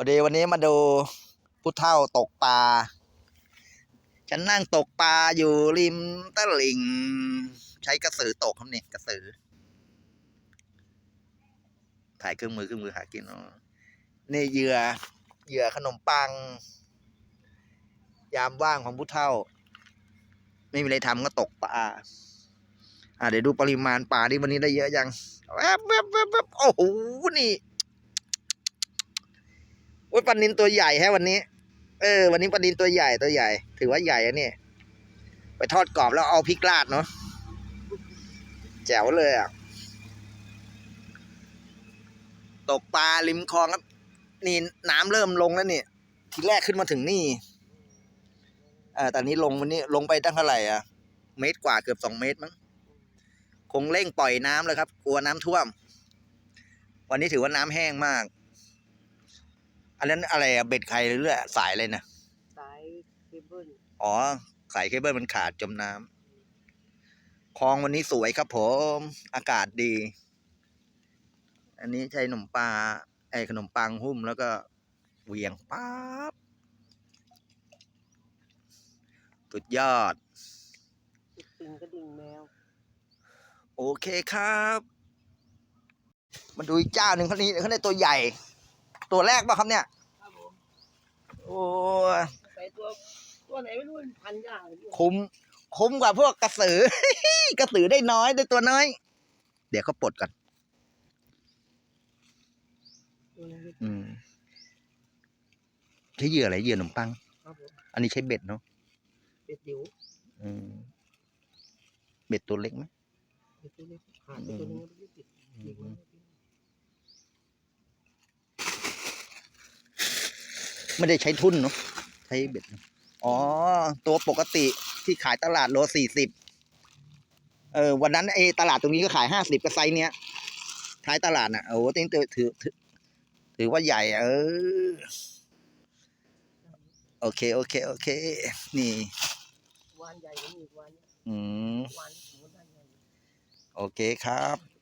วันนี้วันนี้มาดูผู้เฒ่าตกปลา ฉันนั่งตกปลาอยู่ริมตลิ่ง ใช้กระสือตกครับนี่กระสือ ถ่ายเครื่องมือเครื่องมือหากินเนี่เหยื่อเหยื่อขนมปัง ยามว่างของผู้เฒ่า ไม่มีอะไรทำก็ตกปลา อ่าเดี๋ยวดูปริมาณปลาที่วันนี้ได้เยอะยังแวบแวบแวบแวบโอ้โหนี่ โอ้ยปลานินตัวใหญ่แฮะวันนี้ เออ วันนี้ปลานินตัวใหญ่ตัวใหญ่ ถือว่าใหญ่อะเนี่ยไปทอดกรอบแล้วเอาพริกราดเนาะแจ๋วเลยอะตกปลาริมคลองครับนี่น้ำเริ่มลงแล้วนี่ทีแรกขึ้นมาถึงนี่อ่าตอนนี้ลงวันนี้ลงไปตั้งเท่าไหร่อะ เมตรกว่าเกือบสองเมตรมั้งคงเร่งปล่อยน้ำเลยครับ กลัวน้ำท่วม วันนี้ถือว่าน้ำแห้งมาก อันนั้นอะไรอะเบ็ดใครหรือสายอะไรนะสายเคเบิลอ๋อ สายเคเบิลมันขาดจมน้ำคลองวันนี้สวยครับผม อากาศดี อันนี้ใช้ขนมปลาไอ้ขนมปังหุ้มแล้วก็เหวียงป๊าบสุดยอดติดติงกระดิ่งแมว โอเคครับ มาดูอีกเจ้าหนึ่งเขานี้เขาได้ตัวใหญ่ ตัวแรกป่ะครับเนี่ย ครับผมโอ้ยใส่ตัวตัวไหนไม่รู้มันพันยากเลยพี่คุ้ม คุ้มกว่าพวกกระสือ กระสือได้น้อยได้ตัวน้อย เดี๋ยวเขาปลดก่อนตัวไหนพี่อืมใช้เหยื่ออะไรเหยื่อขนมปัง ครับผมอันนี้ใช้เบ็ดเนาะเป็ดดิวอืมเบ็ดตัวเล็กไหม เป็ดตัวเล็กขาดไปตัวนึงไม่ติดติดมัน ไม่ได้ใช้ทุนเนาะใช้เบ็ดเนอะอ๋อ ตัวปกติที่ขายตลาดโลสี่สิบเออ วันนั้นไอ้ตลาดตรงนี้ก็ขายห้าสิบกับไซส์เนี้ยท้ายตลาดน่ะโอ้โหติ้งถือถือถือถือว่าใหญ่ เออ โอเค โอเค โอเค นี่วานใหญ่กว่านี้อีกวานเนี้อืมวานนี้ผมก็ได้ใหญ่โอเคครับโอเค